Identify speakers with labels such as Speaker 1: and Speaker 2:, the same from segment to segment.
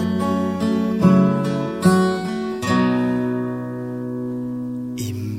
Speaker 1: น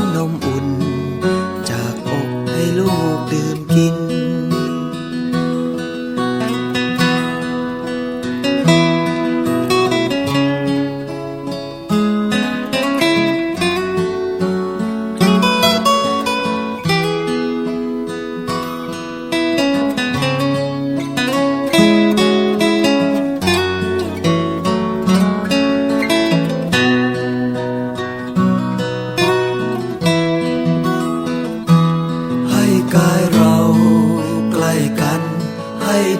Speaker 1: นไอรักอุ่นละมุนขอน้ำนมอุ่น จากอกให้ลูกดื่มกิน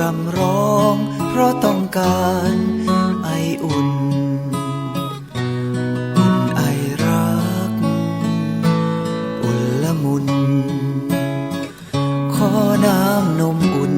Speaker 1: รำร้อง เพราะต้องการไออุ่น อุ่นไอรัก อุ่นละมุน ขอน้ำนมอุ่น